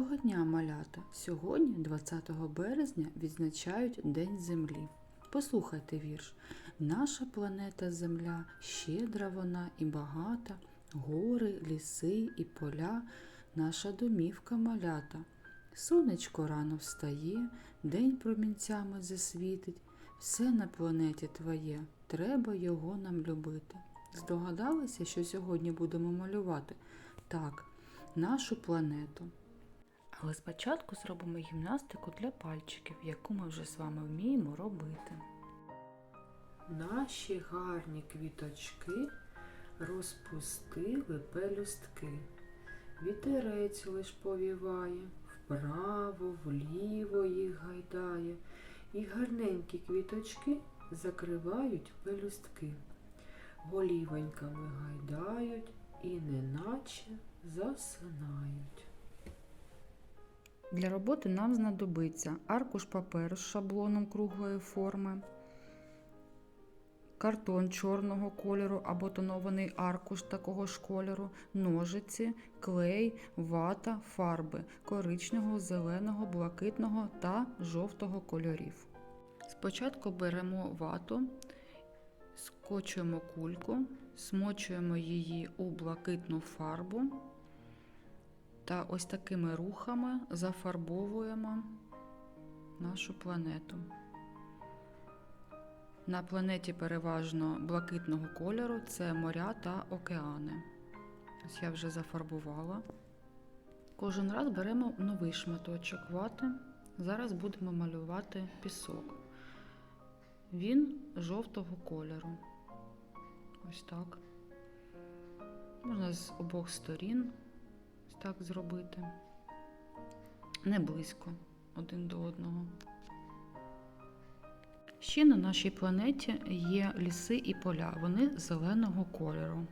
дня, малята! Сьогодні, 20 березня, відзначають День Землі. Послухайте вірш. Наша планета Земля щедра вона і багата, гори, ліси і поля, наша домівка малята. Сонечко рано встає, день промінцями засвітить. Все на планеті твоє, треба його нам любити. Здогадалися, що сьогодні будемо малювати? Так, нашу планету. Але спочатку зробимо гімнастику для пальчиків, яку ми вже з вами вміємо робити. Наші гарні квіточки розпустили пелюстки. Вітерець лиш повіває, вправо, вліво їх гайдає, і гарненькі квіточки закривають пелюстки. Голівоньками гайдають і неначе засинають. Для роботи нам знадобиться аркуш паперу з шаблоном круглої форми, картон чорного кольору або тонований аркуш такого ж кольору, ножиці, клей, вата, фарби коричневого, зеленого, блакитного та жовтого кольорів. Спочатку беремо вату, скочуємо кульку, смочуємо її у блакитну фарбу та ось такими рухами зафарбовуємо нашу планету. На планеті переважно блакитного кольору це моря та океани. Ось я вже зафарбувала. Кожен раз беремо новий шматочок вати. Зараз будемо малювати пісок. Він жовтого кольору. Ось так. Можна з обох сторін так зробити. Не близько один до одного. Ще на нашій планеті є ліси і поля. Вони зеленого кольору.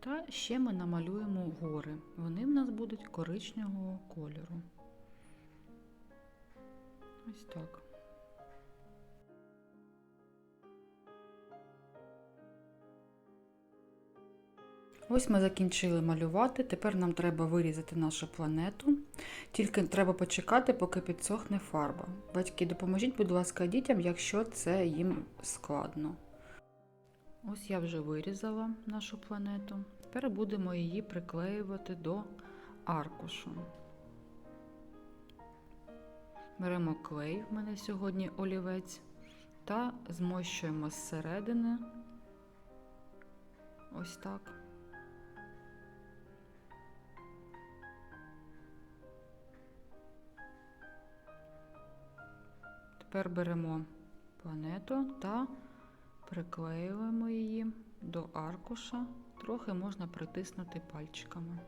Та ще ми намалюємо гори. Вони в нас будуть коричневого кольору. Ось так. Ось ми закінчили малювати. Тепер нам треба вирізати нашу планету. Тільки треба почекати, поки підсохне фарба. Батьки, допоможіть, будь ласка, дітям, якщо це їм складно. Ось я вже вирізала нашу планету. Тепер будемо її приклеювати до аркушу. Беремо клей, в мене сьогодні олівець, та змощуємо зсередини. Ось так. Тепер беремо планету та приклеюємо її до аркуша. Трохи можна притиснути пальчиками.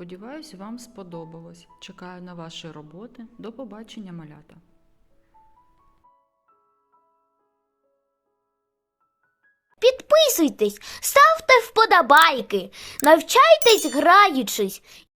Сподіваюсь, вам сподобалось. Чекаю на ваші роботи. До побачення, малята! Підписуйтесь, ставте вподобайки, навчайтесь граючись